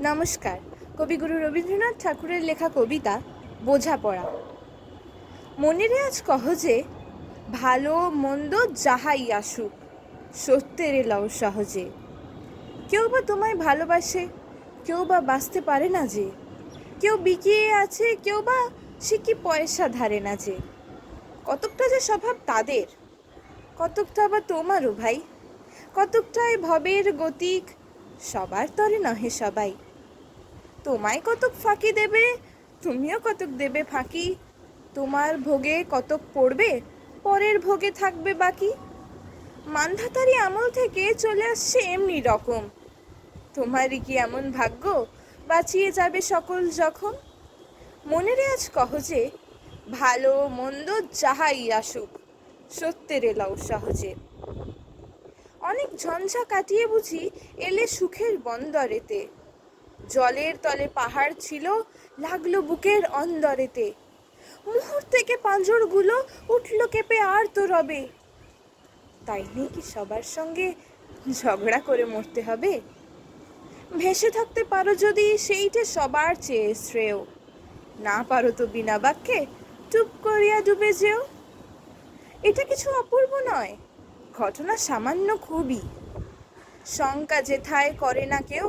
নমস্কার। কবিগুরু রবীন্দ্রনাথ ঠাকুরের লেখা কবিতা বোঝাপড়া। মনের আজ কহ যে, ভালো মন্দ যাহাই আসুক, সত্যের এলাও সহজে। কেউ বা তোমায় ভালোবাসে, কেউ বা বাঁচতে পারে না যে। কেউ বিকিয়ে আছে, কেউ বা সে কি পয়সা ধারে না যে। কতকটা যে স্বভাব তাদের, কতকটা বা তোমারও ভাই। কতকটায় ভবের গতিক, সবার তরে নহে সবাই। তোমায় কতক ফাঁকি দেবে? তুমিও কতক দেবে ফাঁকি? তোমার ভোগে কতক পড়বে? পরের ভোগে থাকবে বাকি। মানধাতারি আমল থেকে চলে আসছে এমনি রকম। তোমারই কি এমন ভাগ্য? বাঁচিয়ে যাবে সকল জখম? মনেরে আজ কহ যে, ভালো মন্দ যাহাই আসুক, সত্যের এলাও সহজে। অনেক ঝঞ্ঝা কাটিয়ে বুঝি এলে সুখের বন্দরেতে। জলের তলে পাহাড় ছিল, লাগল বুকের অন্দরেতে। মুহূর্ত থেকে পাঁজরগুলো উঠল কেঁপে আর তো রবে। তাই নিয়ে কি সবার সঙ্গে ঝগড়া করে মরতে হবে? ভেসে থাকতে পারো যদি, সেইটে সবার চেয়ে শ্রেয়। না পারো তো বিনা বাক্যে চুপ করিয়া ডুবে যেও। এটা কিছু অপূর্ব নয়, ঘটনা সামান্য খুবই। শঙ্কা যেথায় করে না কেউ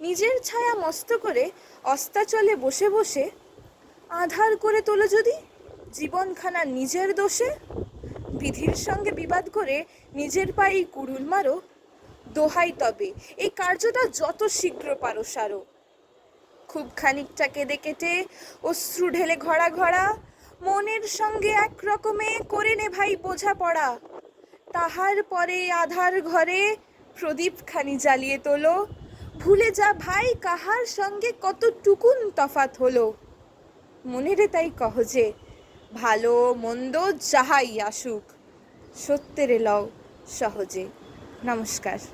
নিজের ছায়া মস্ত করে অস্তাচলে বসে বসে আধার করে তোলো যদি, জীবনখানা নিজের দোষে, বিধির সঙ্গে বিবাদ করে নিজের পায়েই কুড়ুল মারো, দোহাই তবে, এই কার্যটা যত শীঘ্র পারো সারো। খুব খানিকটা কেঁদে কেটে অশ্রু ঢেলে ঘড়া ঘড়া, মনের সঙ্গে এক রকমে করে নে ভাই বোঝা পড়া তাহার পরে আধার ঘরে প্রদীপ খানি জ্বালিয়ে তোলো ভুলে যা ভাই, কাহার সঙ্গে কত টুকুন তফাত হলো? মনেরে তাই কহ যে, ভালো মন্দ যাহাই আসুক, সত্যেরে লও সহজে। নমস্কার।